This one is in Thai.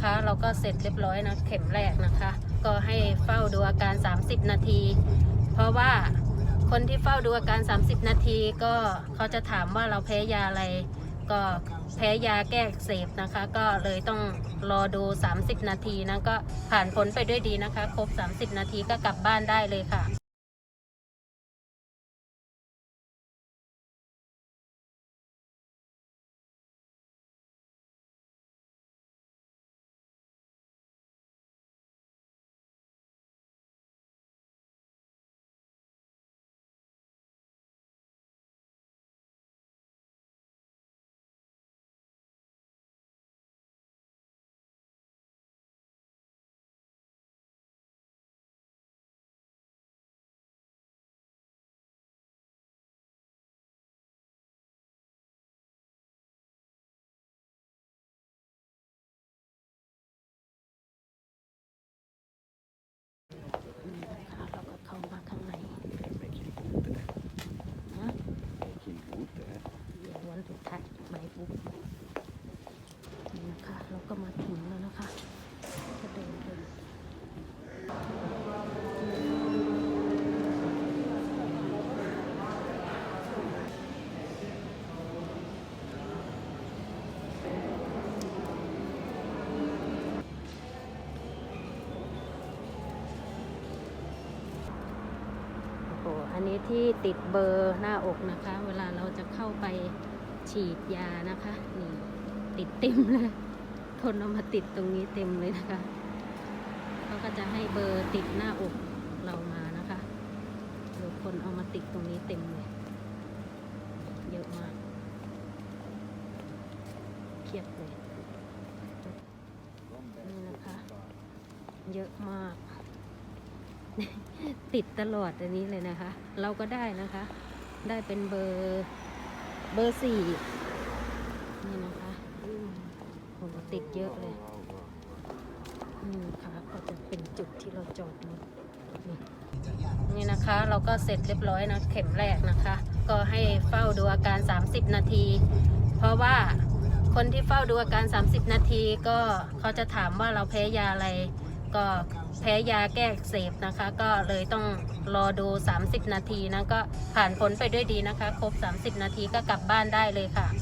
นะคะ เราก็เสร็จเรียบร้อยนะเข็มแรกนะคะ ก็ให้เฝ้าดูอาการ 30 นาที เพราะว่าคนที่เฝ้าดูอาการ 30 นาทีก็เขาจะถามว่าเราแพ้ยาอะไร ก็แพ้ยาแก้เสบนะคะ ก็เลยต้องรอดู 30 นาทีนะก็ผ่านผลไปด้วยดีนะคะ ครบ 30 นาทีก็กลับบ้านได้เลยค่ะ อันนี้ที่ติดเบอร์หน้าอกนะคะ เวลาเราจะเข้าไปฉีดยานะคะนี่ติดเต็มเลยทนเอามาติดตรงนี้เต็มเลยนะคะเขาก็จะให้เบอร์ติดหน้าอกเรามานะคะเดี๋ยวคนเอามาติดตรงนี้เต็มเลยเยอะมากเครียดเลยนี่นะคะ เยอะมาก ติดตลอดอันนี้เลยนะคะ เราก็ได้นะคะ ได้เป็นเบอร์เบอร์สี่นี่นะคะโหติดเยอะเลยนี่นะคะก็จะเป็นจุดที่เราจอดรถนี่นี่นะคะ เราก็เสร็จเรียบร้อยนะ เข็มแรกนะคะ ก็ให้เฝ้าดูอาการ 30 นาที เพราะว่าคนที่เฝ้าดูอาการ 30 นาทีก็เขาจะถามว่าเราแพ้ยาอะไร ก็แพ้ยาแก้อักเสบนะคะ ก็เลยต้องรอดู 30 นาทีนะก็ผ่านผลไปด้วยดีนะคะ ครบ 30 นาทีก็กลับบ้านได้เลยค่ะ